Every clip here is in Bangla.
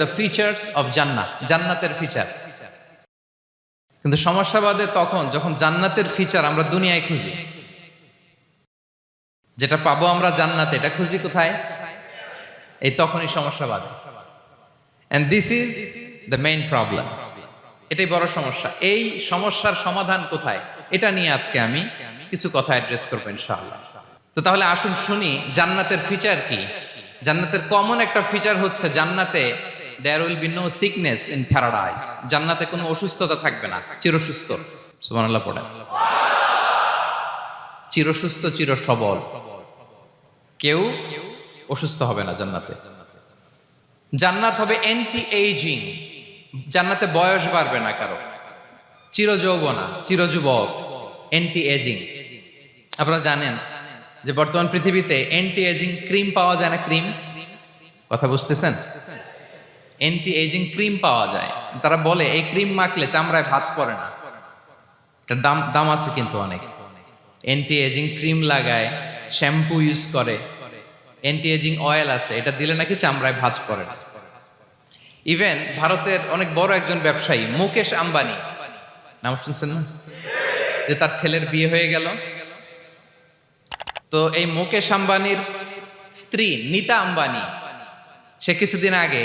দ্য ফিচার্স অফ জান্নাত জান্নাতের ফিচার কিন্তু সমস্যা বাদে তখন যখন জান্নাতের ফিচার আমরা দুনিয়ায় খুঁজি, যেটা পাবো আমরা জান্নাতে, এটা খুঁজি কোথায়? এই তখনই সমস্যা বাদে। And this is the main problem এটাই বড় সমস্যা। এই সমস্যার সমাধান কোথায়? এটা নিয়ে আজকে আমি কিছু কথা অ্যাড্রেস করব ইনশাআল্লাহ। তো তাহলে আসুন শুনি, জান্নাতের ফিচার কি? জান্নাতের কমন একটা ফিচার হচ্ছে জান্নাতে there will be no sickness in paradise জান্নাতে কোনো অসুস্থতা থাকবে না। চিরসুস্থ। সুবহানাল্লাহ পড়ে চিরসুস্থ চির সবল কেউ অসুস্থ হবে না জান্নাতে। জান্নাত হবে অ্যান্টি এইজিং জান্নাতে বয়স বাড়বে না কারও। চির যৌবনা চির যুবক অ্যান্টি এজিং আপনারা জানেন যে বর্তমান পৃথিবীতে অ্যান্টি এজিং ক্রিম পাওয়া যায় না। ক্রিম কথা বুঝতেছেন? অ্যান্টি এজিং ক্রিম পাওয়া যায়। তারা বলে, এই ক্রিম মাখলে চামড়ায় ভাঁজ পড়ে না। এটার দাম দাম আছে কিন্তু অনেক। অ্যান্টি এজিং ক্রিম লাগায় শ্যাম্পু ইউজ করে। অ্যান্টি এজিং অয়েল আছে, এটা দিলে নাকি চামড়ায় ভাঁজ পড়ে না। ইভেন ভারতের অনেক বড় একজন ব্যবসায়ী, মুকেশ আম্বানি। নাম শুনছেন না? যে তার ছেলের বিয়ে হয়ে গেল। তো এই মুকেশ আম্বানির স্ত্রী নিতা আম্বানি, সে কিছুদিন আগে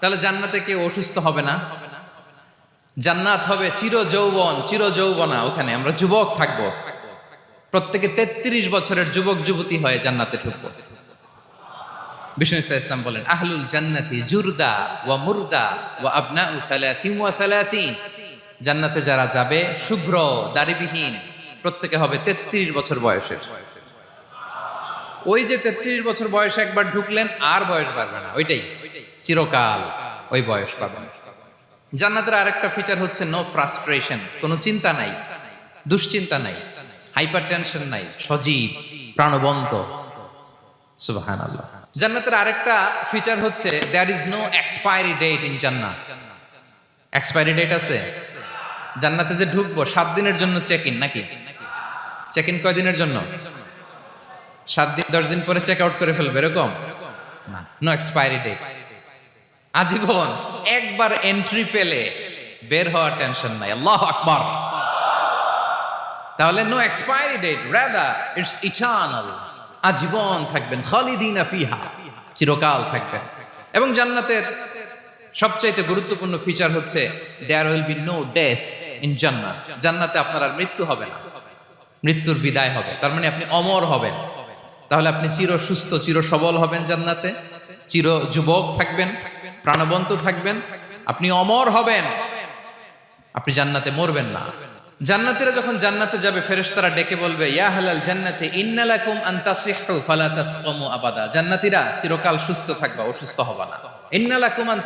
তাহলে জান্নাতে কেউ অসুস্থ হবে না। জান্নাত হবে চির যৌবন চির যৌবনা ওখানে। আমরা যুবক থাকব। প্রত্যেকে তেত্রিশ বছরের যুবক, যুবতী হয়ে জান্নাতে ঢুকবো। বিষ্ণু ইসলাম বলেন, আহলুল জান্নাতি জুরদা ওয়া মুরদা ওয়া আবনা সালাসিন ওয়া সালাসিন। জান্নাতে যারা যাবে, শুভ্র, দাড়িবিহীন, প্রত্যেকে হবে তেত্রিশ বছর বয়সের। ওই যে তেত্রিশ বছর বয়সে একবার ঢুকলেন, আর বয়স বাড়বে না, ওইটাই। চিরকাল ওই বয়স পাবেন। জান্নাতের আরেকটা ফিচার হচ্ছে নো ফ্রাস্ট্রেশন কোনো চিন্তা নাই, দুশ্চিন্তা নাই হাইপার টেনশন নাই, সজীব, প্রাণবন্ত। সুবাহান আল্লাহ জান্নাতের আরেকটা ফিচার হচ্ছে there is no expiry date in জান্নাত এক্সপায়ারি ডেট আছে? জান্নাতে যে ঢুকবো, সাত দিনের জন্য চেক ইন নাকি? চেক ইন কয় দিনের জন্য? সাত দিন, দশ দিন পরে চেক আউট করে ফেলবে, এরকম? না নো এক্সপায়ারি ডেট আজীবন একবার এন্ট্রি পেলে বের হওয়ার টেনশন নাই। আল্লাহ আকবার। তাহলে no expiry date rather it's eternal আজীবন থাকবেন, খালিদিনা ফিহা, চিরকাল থাকবেন। এবং জান্নাতের সবচাইতে গুরুত্বপূর্ণ ফিচার হচ্ছে there will be no death in জান্নাত জান্নাতে আপনার আর মৃত্যু হবে না। মৃত্যুর বিদায় হবে। তার মানে আপনি অমর হবেন। তাহলে আপনি চির সুস্থ চির সবল হবেন জান্নাতে। চির যুবক থাকবেন। প্রাণবন্ত থাকবেন, আপনি অমর হবেন। আপনি জান্নাতে মরবেন না। জান্নাতীরা যখন জান্নাতে যাবে, ফেরেশতারা ডেকে বলবে, ইয়া হালাল জান্নাতে ইন্নালাকুম ফালা তাসকামু আবাদা। জান্নাতীরা চিরকাল সুস্থ থাকবা, অসুস্থ হবা না। ইন্নালাকুম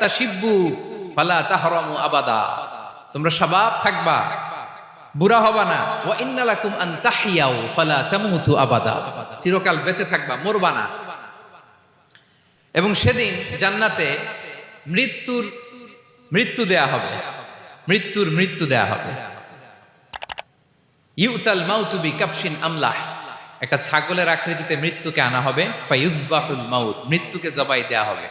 ফালা তাহরামু আবাদা। তোমরা শাবাব থাকবা, বুড়া হবা না। ওয়া ইন্নালাকুম আনতাহিয়াউ ফালা তামুতু আবাদা। চিরকাল বেঁচে থাকবা, মরবা না। এবং সেদিন জান্নাতে মৃত্যুর মৃত্যু দেয়া হবে। মৃত্যুর মৃত্যু দেয়া হবে। ইউতাল মাউতুবি কাপসিন আমলাহ। একটা ছাগলের আকৃতিতে মৃত্যুকে আনা হবে। ফাইউজবাহুল মাউত, মৃত্যুকে জবাই দেয়া হবে।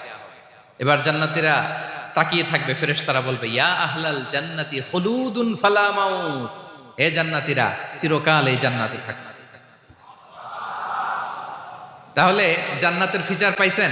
এবার জান্নাতীরা তাকিয়ে থাকবে, ফেরেশতারা বলবে, ইয়া আহলাল জান্নাতি খুলুদুন ফালা মাউত। হে জান্নাতীরা চিরকাল এই জান্নাতে থাকবে। তাহলে জান্নাতের ফিচার পাইছেন?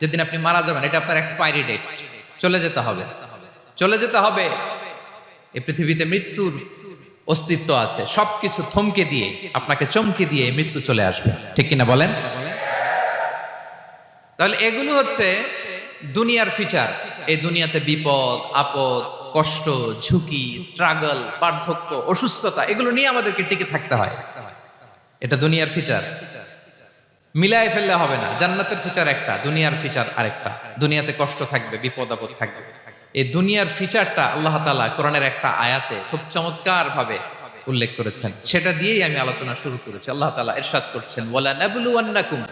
যেদিন আপনি মারা যাবেন, এটা আপনার এক্সপায়ারি ডেট চলে যেতে হবে। চলে যেতে হবে। এই পৃথিবীতে মৃত্যুর অস্তিত্ব আছে। সবকিছু থমকে দিয়ে, আপনাকে চমকে দিয়ে মৃত্যু চলে আসবে। ঠিক কিনা বলেন? তাহলে এগুলো হচ্ছে দুনিয়ার ফিচার এই দুনিয়াতে বিপদ, আপদ, কষ্ট, ঝুঁকি স্ট্রাগল বার্ধক্য অসুস্থতা, এগুলো নিয়ে আমাদেরকে টিকে থাকতে হয়। এটা দুনিয়ার ফিচার মিলায় ফেললে হবে না। জান্নাতের ফিচার একটা, দুনিয়ার ফিচার আরেকটা। দুনিয়াতে কষ্ট থাকবে, বিপদ আপদ থাকবে। এই দুনিয়ার ফিচারটা আল্লাহ তালা কোরআনের একটা আয়াতে খুব চমৎকার ভাবে উল্লেখ করেছেন। সেটা দিয়েই আমি আলোচনা শুরু করেছি। আল্লাহ তালা এরশাদ করছেন ওয়ালা নাবলুওয়ান্নাকুম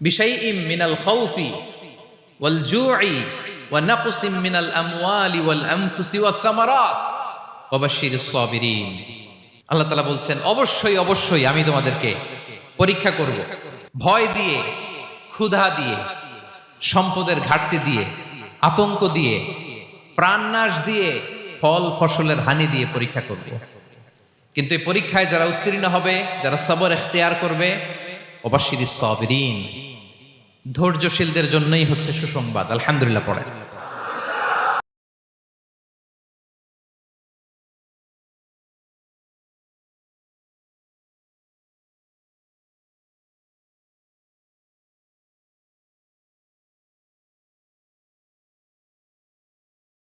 বিশাইইম মিনাল খাউফি ওয়াল জু'i ওয়া নাকসিম মিনাল আমওয়ালি ওয়াল আনফুসি ওয়াস সামারাত ওয়া সাবিরিন। আল্লাহ তাআলা বলছেন, অবশ্যই অবশ্যই আমি তোমাদেরকে পরীক্ষা করব। ভয় দিয়ে, ক্ষুধা দিয়ে, সম্পদের ঘাটতি দিয়ে, আতঙ্ক দিয়ে, প্রাণনাশ দিয়ে, ফল ফসলের হানি দিয়ে পরীক্ষা করব। কিন্তু এই পরীক্ষায় যারা উত্তীর্ণ হবে, যারা সবর এখতিয়ার করবে অবাশির সবরিন। ধৈর্যশীলদের জন্যই হচ্ছে সুসংবাদ। আলহামদুলিল্লাহ পড়ে